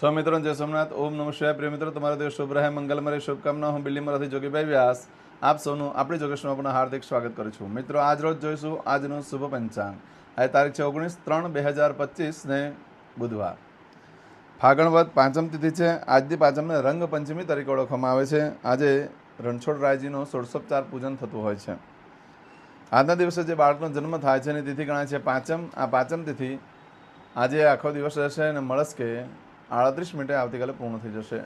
સ્વ મિત્રો જય સોમનાથ. ઓમ નમઃ શિવાય. પ્રિય મિત્રો, તમારો દિવસ શુભ રહે મંગલમય શુભકામના હું બિલ્લીમાંથી જોગીભાઈ વ્યાસ. આપ સૌનું આપણી જોગેશમાં પણ હાર્દિક સ્વાગત કરું છું. મિત્રો, આજ રોજ જોઈશું આજનું શુભ પંચાંગ. આજે તારીખ છે ઓગણીસ ત્રણ બે હજાર પચીસ ને બુધવાર. ફાગણવત પાંચમ તિથિ છે. આજની પાંચમને રંગ પંચમી તરીકે ઓળખવામાં આવે છે. આજે રણછોડ રાયજીનું ષોડશોપચાર પૂજન થતું હોય છે. આજના દિવસે જે બાળકનો જન્મ થાય છે એની તિથિ ગણાય છે પાંચમ. આ પાંચમ તિથિ આજે આખો દિવસ રહેશે અને મળસ્કે આડત્રીસ મિનિટે આવતીકાલે પૂર્ણ થઈ જશે.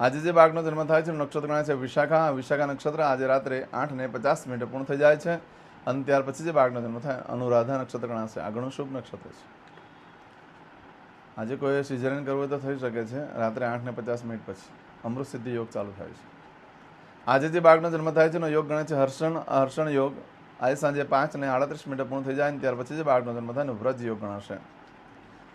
આજે જે બાળકનો જન્મ થાય છે નક્ષત્ર ગણાય છે વિશાખા. વિશાખા નક્ષત્ર આજે રાત્રે આઠ ને પચાસ મિનિટે પૂર્ણ થઈ જાય છે અને ત્યાર પછી જે બાળકનો જન્મ થાય, અનુરાધા નક્ષત્ર ગણાશે. આગળનું શુભ નક્ષત્ર છે. આજે કોઈ સિઝરિન કરવું હોય તો થઈ શકે છે. રાત્રે આઠ ને પચાસ મિનિટ પછી અમૃત સિદ્ધિ યોગ ચાલુ થાય છે. આજે જે બાળકનો જન્મ થાય છે, એનો યોગ ગણાય છે હર્ષણ. હર્ષણ યોગ આજે સાંજે પાંચ ને આડત્રીસ મિનિટે પૂર્ણ થઈ જાય અને ત્યાર પછી જે બાળકનો જન્મ થાય, એનો વ્રજ યોગ ગણાશે.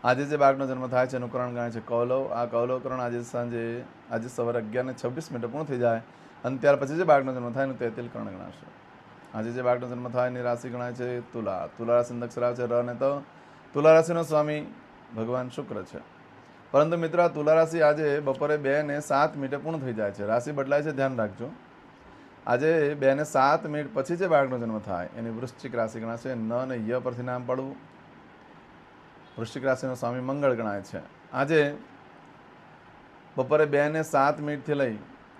આજે જે બાળકનો જન્મ થાય છે એનું કરણ ગણાય છે કૌલવ. આ કૌલવકરણ આજે સાંજે, આજે સવારે અગિયાર ને છવ્વીસ મિનિટે પૂર્ણ થઈ જાય અને ત્યાર પછી જે બાળકનો જન્મ થાય એનું તેતિલ કરણ ગણાશે. આજે જે બાળકનો જન્મ થાય એની રાશિ ગણાય છે તુલા. તુલા રાશિ અક્ષર આવે છે ર ને તો. તુલા રાશિનો સ્વામી ભગવાન શુક્ર છે. પરંતુ મિત્રો, આ તુલા રાશિ આજે બપોરે બે ને સાત મિનિટે પૂર્ણ થઈ જાય છે. રાશિ બદલાય છે, ધ્યાન રાખજો. આજે બે ને સાત મિનિટ પછી જે બાળકનો જન્મ થાય, એની વૃશ્ચિક રાશિ ગણાશે. ન ને ય પરથી નામ પડવું. વૃશ્ચિક રાશિનો સ્વામી મંગળ ગણાય છે. આજે બપોરે બે ને સાત મિનિટથી લઈ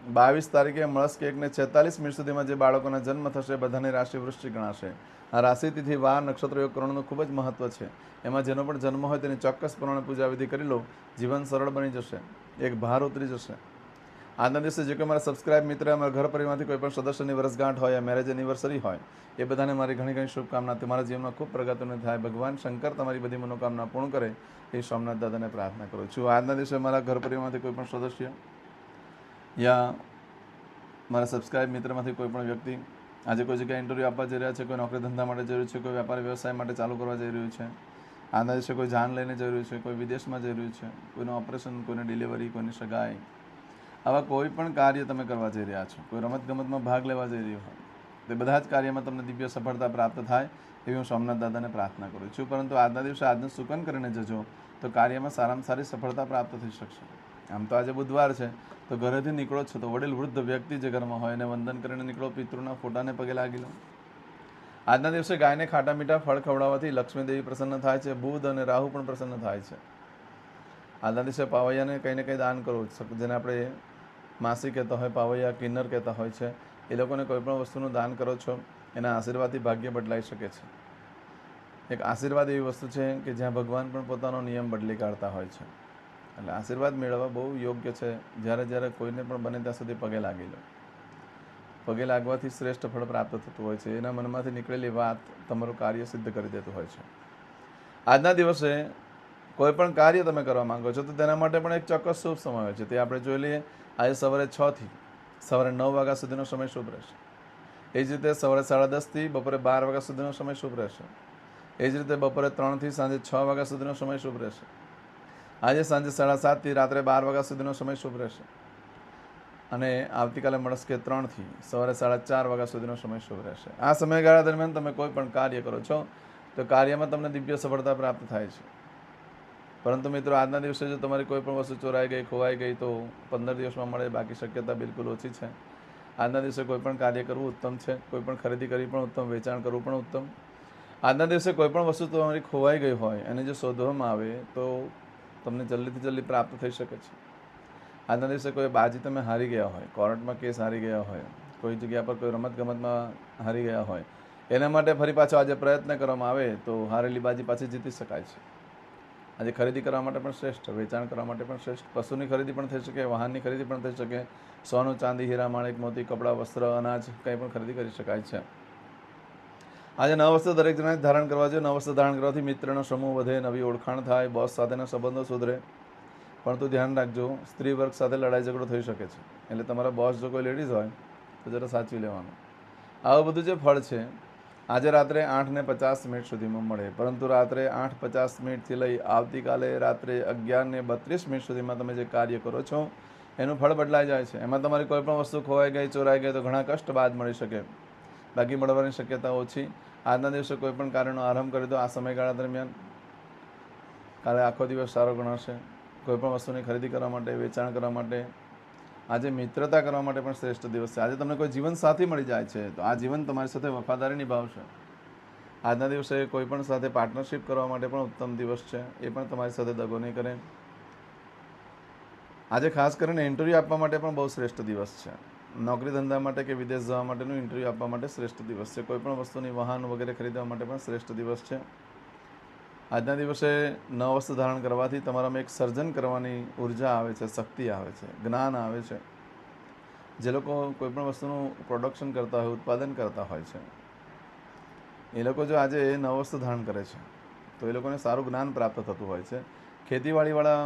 બાવીસ તારીખે મળસ્ક એકને છેતાલીસ મિનિટ સુધીમાં જે બાળકોના જન્મ થશે, બધાની રાશિ વૃશ્ચિક ગણાશે. આ રાશિતિથી વાર નક્ષત્ર યોગ કરવાનું ખૂબ જ મહત્વ છે. એમાં જેનો પણ જન્મ હોય તેની ચોક્કસ પ્રમાણે પૂજા વિધિ કરી લો, જીવન સરળ બની જશે, એક ભાર ઉતરી જશે. આજના દિવસે જે કોઈ મારા સબસ્ક્રાઇબ મિત્ર, અમારા ઘર પરિવારમાંથી કોઈ પણ સદસ્યની વર્ષગાંઠ હોય મેરેજ એનિવર્સરી હોય, એ બધાને મારી ઘણી ઘણી શુભકામના. તમારા જીવનમાં ખૂબ પ્રગતિને થાય. ભગવાન શંકર તમારી બધી મનોકામના પૂર્ણ કરે. એ સોમનાથ દાદાને પ્રાર્થના કરું છું. આજના દિવસે મારા ઘર પરિવારમાંથી કોઈ પણ સદસ્ય યા મારા સબસ્ક્રાઇબ મિત્રમાંથી કોઈ પણ વ્યક્તિ આજે કોઈ જગ્યાએ ઇન્ટરવ્યૂ આપવા જઈ રહ્યા છે, કોઈ નોકરી ધંધા માટે જઈ રહ્યું છે, કોઈ વેપાર વ્યવસાય માટે ચાલુ કરવા જઈ રહ્યું છે, આજના દિવસે કોઈ જાન લઈને જઈ રહ્યું છે, કોઈ વિદેશમાં જઈ રહ્યું છે, કોઈનું ઓપરેશન કોઈને ડિલિવરી કોઈની સગાઈ આવા કોઈ પણ કાર્ય તમે કરવા જઈ રહ્યા છો, કોઈ રમતગમતમાં ભાગ લેવા જઈ રહ્યો હોય, તે બધા જ કાર્યમાં તમને દિવ્ય સફળતા પ્રાપ્ત થાય એવી હું સોમનાથ દાદાને પ્રાર્થના કરું છું. પરંતુ આજના દિવસે આજનું સુકન કરીને જજો તો કાર્યમાં સારામાં સારી સફળતા પ્રાપ્ત થઈ શકશે. આમ તો આજે બુધવાર છે, તો ઘરેથી નીકળો છો તો વડીલ વૃદ્ધ વ્યક્તિ જે ઘરમાં હોય એને વંદન કરીને નીકળો, પિતૃના ફોટાને પગે લાગી લો. આજના દિવસે ગાયને ખાટા મીઠા ફળ ખવડાવવાથી લક્ષ્મીદેવી પ્રસન્ન થાય છે, બુધ અને રાહુ પણ પ્રસન્ન થાય છે. આજના દિવસે પાવૈયાને કંઈ ને કંઈ દાન કરવું જેને આપણે માસી કહેતા હોય, પાવૈયા કિન્નર કહેતા હોય છે, એ લોકોને કોઈપણ વસ્તુનું દાન કરો છો, એના આશીર્વાદથી ભાગ્ય બદલાઈ શકે છે. એક આશીર્વાદ એવી વસ્તુ છે કે જ્યાં ભગવાન પણ પોતાનો નિયમ બદલી કાઢતા હોય છે. એટલે આશીર્વાદ મેળવવા બહુ યોગ્ય છે, જ્યારે જ્યારે કોઈને પણ બને ત્યાં સુધી પગે લાગી લો. પગે લાગવાથી શ્રેષ્ઠ ફળ પ્રાપ્ત થતું હોય છે, એના મનમાંથી નીકળેલી વાત તમારું કાર્ય સિદ્ધ કરી દેતું હોય છે. આજના દિવસે કોઈ પણ કાર્ય તમે કરવા માંગો છો, તો તેના માટે પણ એક ચોક્કસ શુભ સમય હોય છે. તે આપણે જોઈ લઈએ આજે સવારે છથી સવારે નવ વાગ્યા સુધીનો સમય શુભ રહેશે. એ જ રીતે સવારે સાડા દસથી બપોરે બાર વાગ્યા સુધીનો સમય શુભ રહેશે. એ જ રીતે બપોરે ત્રણથી સાંજે છ વાગ્યા સુધીનો સમય શુભ રહેશે. આજે સાંજે સાડા સાતથી રાત્રે બાર વાગ્યા સુધીનો સમય શુભ રહેશે. અને આવતીકાલે મળસ્કે ત્રણથી સવારે સાડા ચાર વાગ્યા સુધીનો સમય શુભ રહેશે. આ સમયગાળા દરમિયાન તમે કોઈ પણ કાર્ય કરો છો, તો કાર્યમાં તમને દિવ્ય સફળતા પ્રાપ્ત થાય છે. પરંતુ મિત્રો, આજના દિવસે જો તમારી કોઈ પણ વસ્તુ ચોરાઈ ગઈ, ખોવાઈ ગઈ, તો પંદર દિવસમાં મળે. બાકી શક્યતા બિલકુલ ઓછી છે. આજના દિવસે કોઈ પણ કાર્ય કરવું ઉત્તમ છે. કોઈ પણ ખરીદી કરવી પણ ઉત્તમ. વેચાણ કરવું પણ ઉત્તમ. આજના દિવસે કોઈ પણ વસ્તુ તમારી ખોવાઈ ગઈ હોય, એને જો શોધવામાં આવે, તો તમને જલ્દીથી જલ્દી પ્રાપ્ત થઈ શકે છે. આજના દિવસે કોઈ બાજી તમે હારી ગયા હોય, કોર્ટમાં કેસ હારી ગયા હોય, કોઈ જગ્યા પર કોઈ રમતગમતમાં હારી ગયા હોય, એના માટે ફરી પાછો આજે પ્રયત્ન કરવામાં આવે, તો હારેલી બાજી પાછી જીતી શકાય છે. આજે ખરીદી કરવા માટે પણ શ્રેષ્ઠ, વેચાણ કરવા માટે પણ શ્રેષ્ઠ, પશુની ખરીદી પણ થઈ શકે, વાહનની ખરીદી પણ થઈ શકે, સોનું, ચાંદી, હીરા, માણેક, મોતી, કપડાં, વસ્ત્ર, અનાજ કંઈ પણ ખરીદી કરી શકાય છે. આજે નવ વસ્ત્ર દરેક જણાએ ધારણ કરવા જોઈએ. નવ વસ્ત્ર ધારણ કરવાથી મિત્રનો સમૂહ વધે, નવી ઓળખાણ થાય, બોસ સાથેના સંબંધો સુધરે. પરંતુ ધ્યાન રાખજો, સ્ત્રી વર્ગ સાથે લડાઈ ઝઘડો થઈ શકે છે. એટલે તમારા બોસ જો કોઈ લેડીઝ હોય, તો જરા સાચવી લેવાનું. આવું બધું જે ફળ છે આજે રાત્રે આઠ ને પચાસ મિનિટ સુધીમાં મળે. પરંતુ રાત્રે આઠ પચાસ મિનિટથી લઈ આવતીકાલે રાત્રે અગિયાર ને બત્રીસ મિનિટ સુધીમાં તમે જે કાર્ય કરો છો, એનું ફળ બદલાઈ જાય છે. એમાં તમારી કોઈપણ વસ્તુ ખોવાઈ ગઈ, ચોરાઈ ગઈ, તો ઘણા કષ્ટ બાદ મળી શકે. બાકી મળવાની શક્યતા ઓછી. આજના દિવસે કોઈપણ કાર્યનો આરંભ કરી દો. આ સમયગાળા દરમિયાન કાલે આખો દિવસ સારો ગણાશે. કોઈપણ વસ્તુની ખરીદી કરવા માટે, વેચાણ કરવા માટે આજે મિત્રતા કરવા માટે પણ શ્રેષ્ઠ દિવસ છે. આજે તમને કોઈ જીવન સાથી મળી જાય છે, તો આ જીવન તમારી સાથે વફાદારી નિભાવશે. આજના દિવસે કોઈ પણ સાથે પાર્ટનરશિપ કરવા માટે પણ ઉત્તમ દિવસ છે. એ પણ તમારી સાથે દગો નહીં કરે. આજે ખાસ કરીને ઇન્ટરવ્યૂ આપવા માટે પણ બહુ શ્રેષ્ઠ દિવસ છે. નોકરી ધંધા માટે કે વિદેશ જવા માટેનું ઇન્ટરવ્યૂ આપવા માટે શ્રેષ્ઠ દિવસ છે. કોઈ પણ વસ્તુની વાહન વગેરે ખરીદવા માટે પણ શ્રેષ્ઠ દિવસ છે. આજના દિવસે નવ વસ્તુ ધારણ કરવાથી તમારામાં એક સર્જન કરવાની ઊર્જા આવે છે, શક્તિ આવે છે, જ્ઞાન આવે છે. જે લોકો કોઈપણ વસ્તુનું પ્રોડક્શન કરતા હોય, ઉત્પાદન કરતા હોય છે, એ લોકો જો આજે નવ વસ્તુ ધારણ કરે છે, તો એ લોકોને સારું જ્ઞાન પ્રાપ્ત થતું હોય છે. ખેતીવાડીવાળા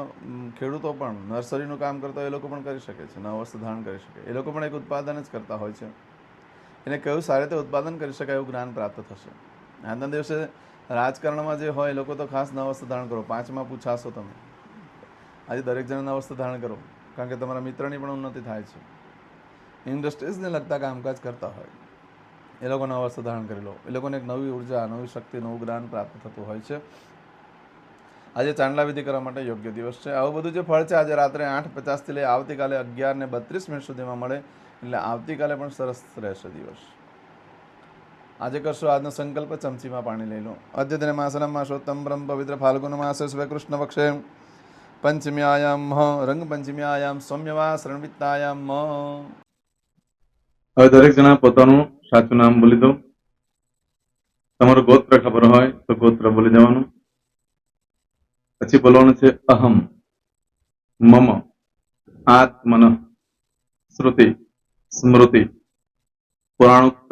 ખેડૂતો પણ નર્સરીનું કામ કરતા હોય એ લોકો પણ કરી શકે છે, નવ વસ્તુ ધારણ કરી શકે. એ લોકો પણ એક ઉત્પાદન જ કરતા હોય છે. એને કયું સારી રીતે ઉત્પાદન કરી શકાય એવું જ્ઞાન પ્રાપ્ત થશે. આજના દિવસે રાજકારણમાં જે હોય એ લોકો તો ખાસ નવ ધારણ કરો. પાંચમાં પૂછાશો તમે. આજે દરેક જણ નવ ધારણ કરો. કારણ કે તમારા મિત્રની પણ ઉન્નતિ થાય છે. ઇન્ડસ્ટ્રીઝને લગતા કામકાજ કરતા હોય. એ લોકો નવ ધારણ કરી લો. એ લોકોને એક નવી ઊર્જા, નવી શક્તિ, નવું જ્ઞાન પ્રાપ્ત થતું હોય છે. આજે ચાંદલા વિધિ કરવા માટે યોગ્ય દિવસ છે. આવું બધું જે ફળ છે, આજે રાત્રે આઠ પચાસથી લઈ આવતીકાલે અગિયાર ને બત્રીસ મિનિટ સુધીમાં મળે. એટલે આવતીકાલે પણ સરસ રહેશે દિવસ. આજે કરશો આજનો સંકલ્પ, ચમચીમાં પાણી લઈ લો. અદ્યતન માસનમ માસોત્તમ બ્રહ્મ પવિત્ર ફાલ્ગુન માસે કૃષ્ણ પક્ષે પંચમ્યાયામ રંગ પંચમ્યાયામ સૌમ્યવા શરણવિત્તાયામ હવે દરેક જણા પોતાનું સાચું નામ બોલી દો. તમારું ગોત્ર ખબર હોય તો ગોત્ર બોલી દેવાનું. પછી બોલવાનું છે અહમ, મમ, આત્મન, શ્રુતિ, સ્મૃતિ, પુરાણોક્ત